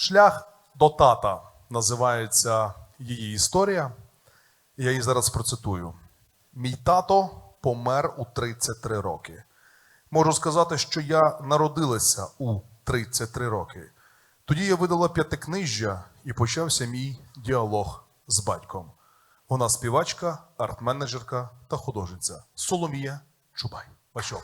Шлях до тата називається її історія. Я її зараз процитую. Мій тато помер у 33 роки. Можу сказати, що я народилася у 33 роки. Тоді я видала п'ятикнижжя і почався мій діалог з батьком. Вона співачка, арт-менеджерка та художниця Соломія Чубай. Ваші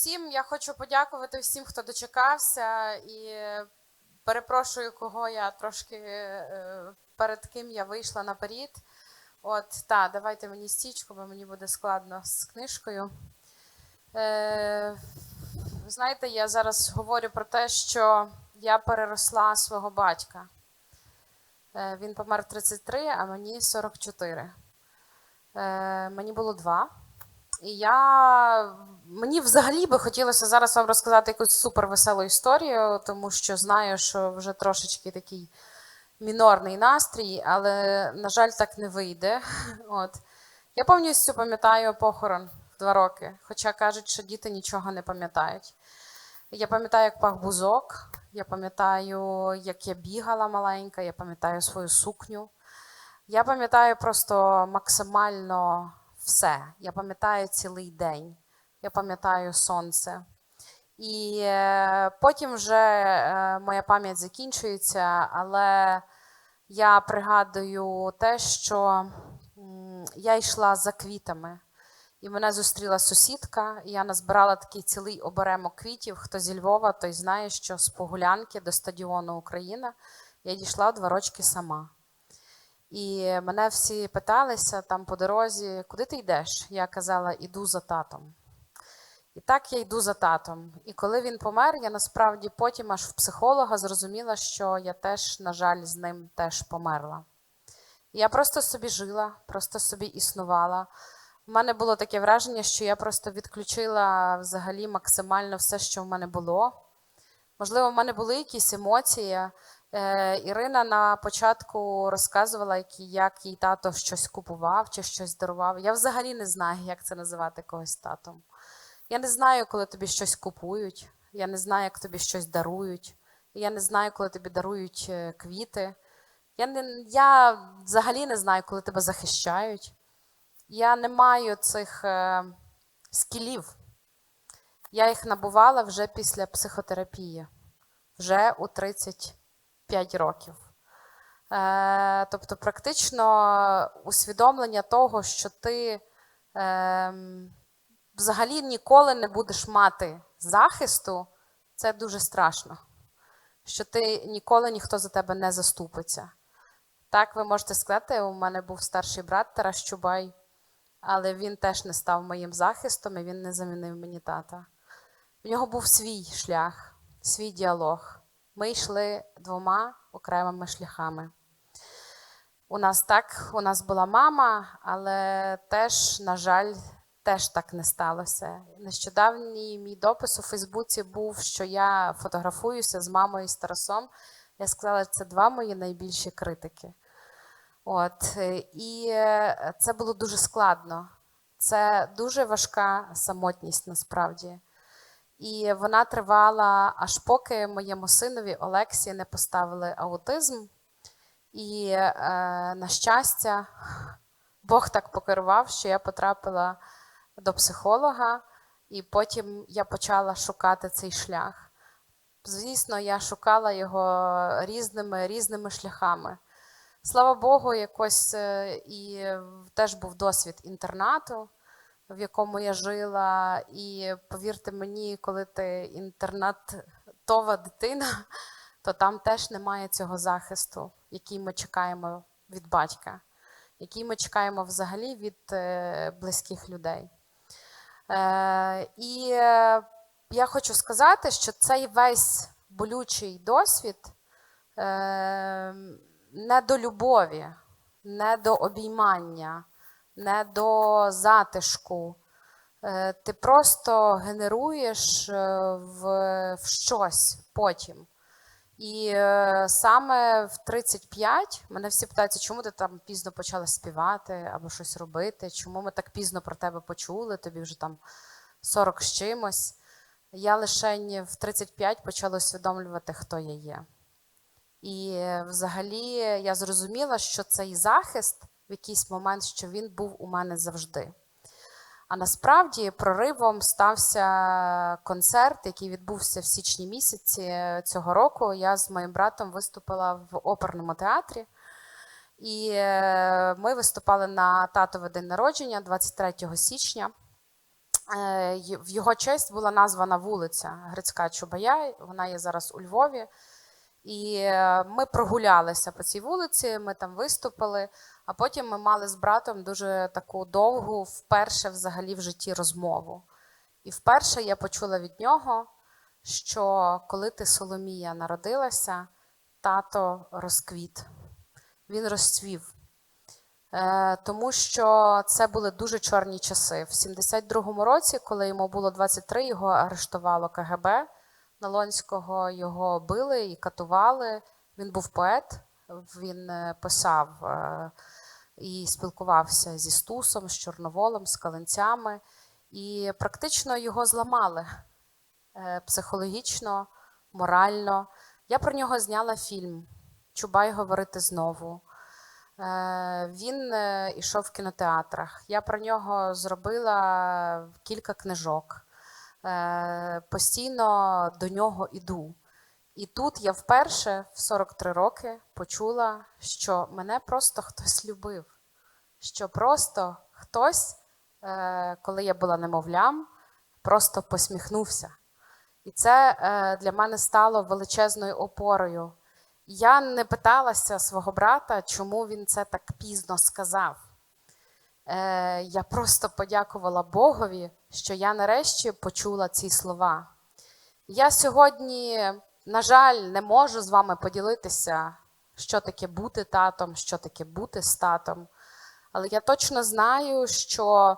всім. Я хочу подякувати всім, хто дочекався, і перепрошую, кого я трошки е, перед ким я вийшла наперед. От, та, давайте мені стічку, бо мені буде складно з книжкою. Е, знаєте, я зараз говорю про те, що я переросла свого батька. Е, він помер в 33, а мені 44. Е, мені було два. І я мені взагалі би хотілося зараз вам розказати якусь супервеселу історію, тому що знаю, що вже трошечки такий мінорний настрій, але, на жаль, так не вийде. От. Я повністю пам'ятаю похорон в два роки, хоча кажуть, що діти нічого не пам'ятають. Я пам'ятаю, як пах бузок, я пам'ятаю, як я бігала маленька, я пам'ятаю свою сукню. Я пам'ятаю просто максимально все. Я пам'ятаю цілий день, я пам'ятаю сонце. І е, потім вже е, моя пам'ять закінчується, але я пригадую те, що я йшла за квітами, і мене зустріла сусідка, і я назбирала такий цілий оберемок квітів. Хто зі Львова, той знає, що з Погулянки до стадіону Україна я дійшла два рочки сама. І мене всі питалися там по дорозі, куди ти йдеш? Я казала, іду за татом. І так я йду за татом. І коли він помер, я насправді потім аж в психолога зрозуміла, що я теж, на жаль, з ним теж померла. І я просто собі жила, просто собі існувала. У мене було таке враження, що я просто відключила взагалі максимально все, що в мене було. Можливо, в мене були якісь емоції. Е, Ірина на початку розказувала, як, їй тато щось купував чи щось дарував. Я взагалі не знаю, як це називати когось татом. Я не знаю, коли тобі щось купують. Я не знаю, як тобі щось дарують. Я не знаю, коли тобі дарують е, квіти. Я, не, я взагалі не знаю, коли тебе захищають. Я не маю цих е, скілів. Я їх набувала вже після психотерапії, вже у 35 років. Е, тобто, практично усвідомлення того, що ти е, взагалі ніколи не будеш мати захисту, це дуже страшно. Що ти ніколи ніхто за тебе не заступиться. Так, ви можете сказати, у мене був старший брат Тарас Чубай, але він теж не став моїм захистом і він не замінив мені тата. В нього був свій шлях, свій діалог. Ми йшли двома окремими шляхами. У нас так, у нас була мама, але теж, на жаль, теж так не сталося. Нещодавній мій допис у Фейсбуці був, що я фотографуюся з мамою і з Тарасом. Я сказала, це два мої найбільші критики. От, е, і е, це було дуже складно. Це дуже важка самотність насправді. І вона тривала аж поки моєму синові Олексі не поставили аутизм. І, е, на щастя, Бог так покерував, що я потрапила до психолога, і потім я почала шукати цей шлях. Звісно, я шукала його різними різними шляхами. Слава Богу, якось е, і теж був досвід інтернату, в якому я жила. І повірте мені, коли ти інтернатова дитина, то там теж немає цього захисту, який ми чекаємо від батька, який ми чекаємо взагалі від е, близьких людей. Е, І е, я хочу сказати, що цей весь болючий досвід не до любові, не до обіймання, не до затишку. Е, Ти просто генеруєш е, в, в щось потім. І е, саме в 35 мене всі питаються, чому ти там пізно почала співати або щось робити, чому ми так пізно про тебе почули, тобі вже там 40 з чимось. Я лише в 35 почала усвідомлювати, хто я є. І взагалі я зрозуміла, що цей захист в якийсь момент, що він був у мене завжди. А насправді проривом стався концерт, який відбувся в січні місяці цього року. Я з моїм братом виступила в оперному театрі. І е, ми виступали на татове день народження 23 січня. Е, В його честь була названа вулиця Грицька Чубая. Вона є зараз у Львові. І е, ми прогулялися по цій вулиці, ми там виступили, а потім ми мали з братом дуже таку довгу, вперше взагалі в житті розмову. І вперше я почула від нього, що коли ти Соломія народилася, тато розквіт. Він розцвів. Е, тому що це були дуже чорні часи. В 72-му році, коли йому було 23, його арештувало КГБ. Налонського його били і катували. Він був поет, він е, писав е, і спілкувався зі Стусом, з Чорноволом, з Калинцями. І практично його зламали е, психологічно, морально. Я про нього зняла фільм Чубай говорити знову. Він ішов в кінотеатрах. Я про нього зробила кілька книжок. Е, Постійно до нього іду. І тут я вперше в 43 роки почула, що мене просто хтось любив. Що просто хтось, е, коли я була немовлям, просто посміхнувся. І це е, для мене стало величезною опорою. Я не питалася свого брата, чому він це так пізно сказав. Я просто подякувала Богові, що я нарешті почула ці слова. Я сьогодні, на жаль, не можу з вами поділитися, що таке бути татом, що таке бути з татом. Але я точно знаю, що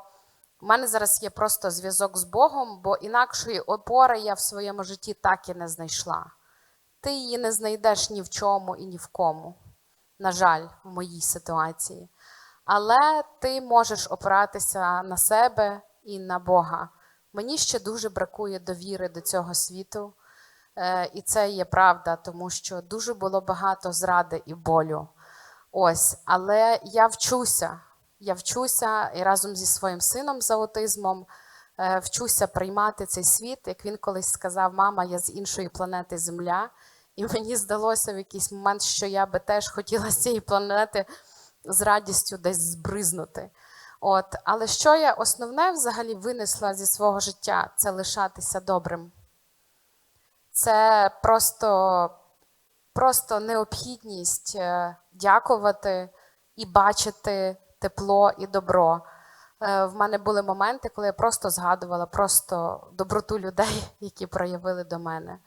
в мене зараз є просто зв'язок з Богом, бо інакшої опори я в своєму житті так і не знайшла. Ти її не знайдеш ні в чому і ні в кому. На жаль, в моїй ситуації. Але ти можеш опиратися на себе і на Бога. Мені ще дуже бракує довіри до цього світу. Е, І це є правда, тому що дуже було багато зради і болю. Ось, але я вчуся. Я вчуся і разом зі своїм сином з аутизмом е, вчуся приймати цей світ. Як він колись сказав, мама, я з іншої планети Земля. І мені здалося в якийсь момент, що я би теж хотіла з цієї планети з радістю десь збризнути. От, але що я основне взагалі винесла зі свого життя, це лишатися добрим. Це просто, просто необхідність е, дякувати і бачити тепло і добро. Е, В мене були моменти, коли я просто згадувала просто доброту людей, які проявили до мене.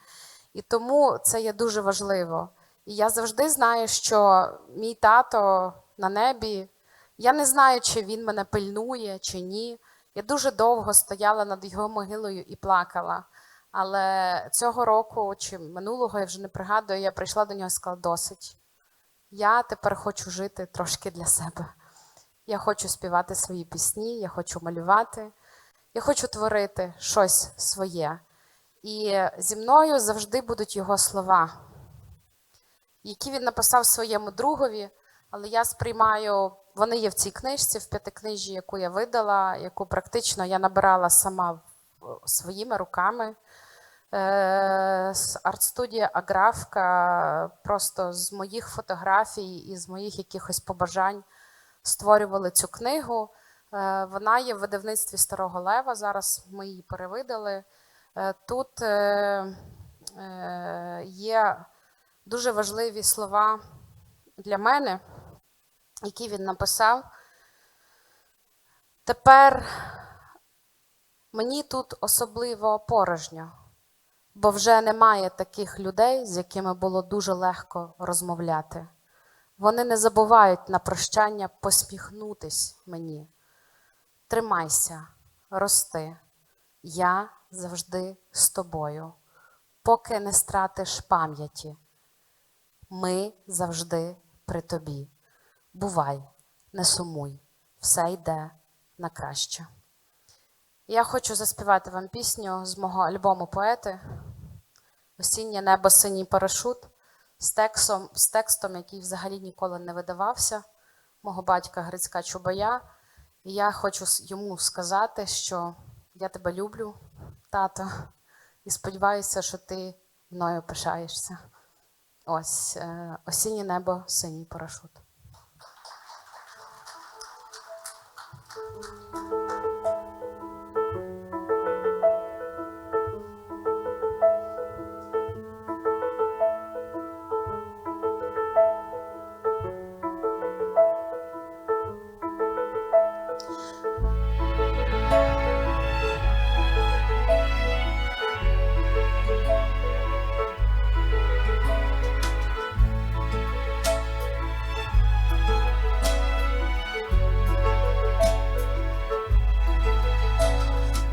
І тому це є дуже важливо. І я завжди знаю, що мій тато на небі, я не знаю, чи він мене пильнує, чи ні. Я дуже довго стояла над його могилою і плакала. Але цього року чи минулого я вже не пригадую, я прийшла до нього і сказала: досить. Я тепер хочу жити трошки для себе. Я хочу співати свої пісні, я хочу малювати, я хочу творити щось своє. І зі мною завжди будуть його слова, які він написав своєму другові, але я сприймаю, вони є в цій книжці, в п'ятикнижі, яку я видала, яку практично я набирала сама своїми руками. Е, арт-студія Аграфка просто з моїх фотографій і з моїх якихось побажань створювали цю книгу. Е, Вона є в видавництві Старого Лева. Зараз ми її перевидали. Е, Тут е, е, є дуже важливі слова для мене, які він написав. Тепер мені тут особливо порожньо, бо вже немає таких людей, з якими було дуже легко розмовляти. Вони не забувають на прощання посміхнутись мені. Тримайся, рости. Я завжди з тобою, поки не стратиш пам'яті. ми завжди при тобі. Бувай, не сумуй, все йде на краще. Я хочу заспівати вам пісню з мого альбому поети Осіннє небо, синій парашут з текстом, з текстом, який взагалі ніколи не видавався, мого батька Грицька Чубая. І я хочу йому сказати, що я тебе люблю, тато, і сподіваюся, що ти мною пишаєшся. Ось е, осіннє небо, синій парашут. Thank you.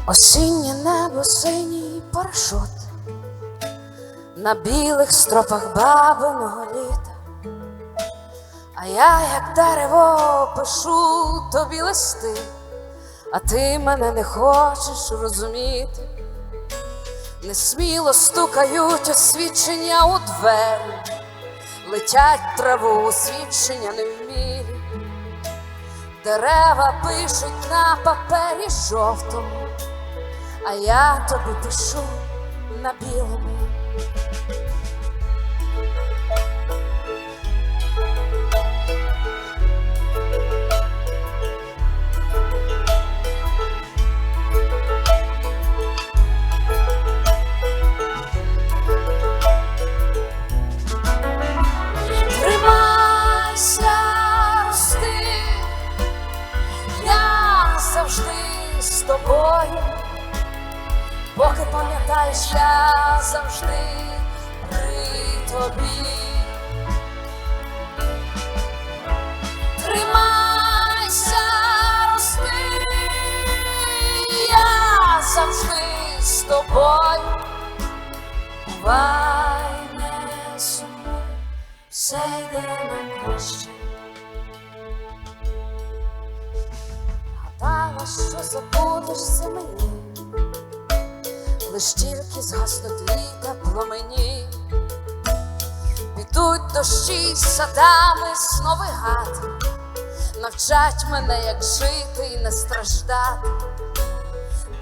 Осіннє небо, синій парашут на білих стропах бабиного літа. А я, як дерево, пишу тобі листи, а ти мене не хочеш розуміти. Несміло стукають освічення у двері, летять траву освічення не вмілі. Дерева пишуть на папері жовтому, а я тобі пишу на білому. Все йде на краще. Гадала, що забудешся мені, лиш тільки згаснуть літа пломені, підуть дощі садами снови гати, навчать мене, як жити і не страждати.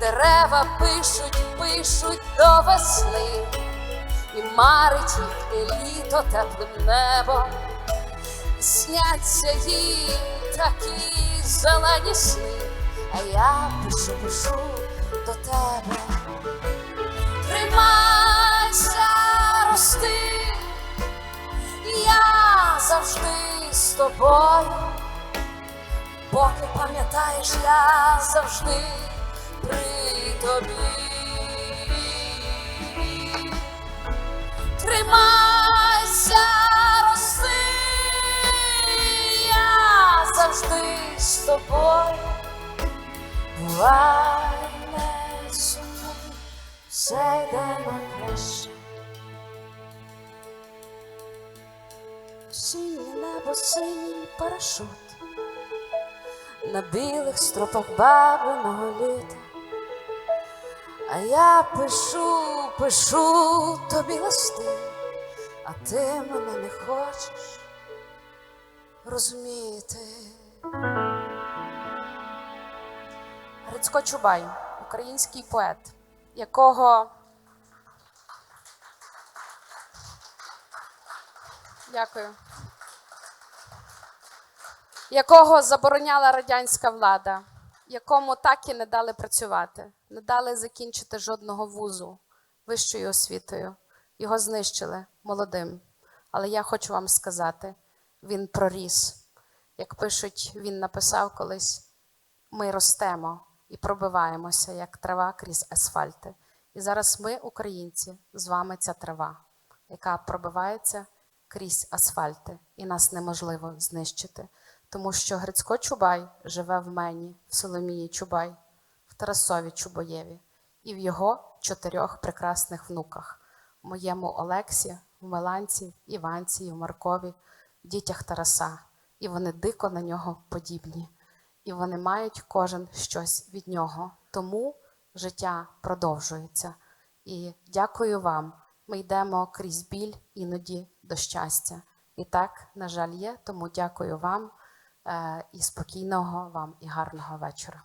Дерева пишуть, пишуть до весни, марить їхнє літо теплим небом, і сняться їй такі зелені сни, а я пишу, пишу до тебе. Тримайся, рости, я завжди з тобою. Поки пам'ятаєш, я завжди при тобі. З тобою. Бувай не сумуй, все йде на краще. Синє небо, синій парашут на білих стропах бабиного літа. А я пишу, пишу тобі листи, а ти мене не хочеш розуміти. Грицько Чубай, український поет, якого Дякую. Якого забороняла радянська влада, якому так і не дали працювати, не дали закінчити жодного вузу вищою освітою. Його знищили молодим. Але я хочу вам сказати: він проріс. Як пишуть, він написав колись: ми ростемо і пробиваємося, як трава крізь асфальти. І зараз ми, українці, з вами ця трава, яка пробивається крізь асфальти, і нас неможливо знищити. Тому що Грицько Чубай живе в мені, в Соломії Чубай, в Тарасові Чубоєві і в його чотирьох прекрасних внуках: моєму Олексі, в Меланці, Іванці, в Маркові, дітях Тараса. І вони дико на нього подібні. І вони мають кожен щось від нього. Тому життя продовжується. І дякую вам. Ми йдемо крізь біль іноді до щастя. І так, на жаль, є. Тому дякую вам е, і спокійного вам і гарного вечора.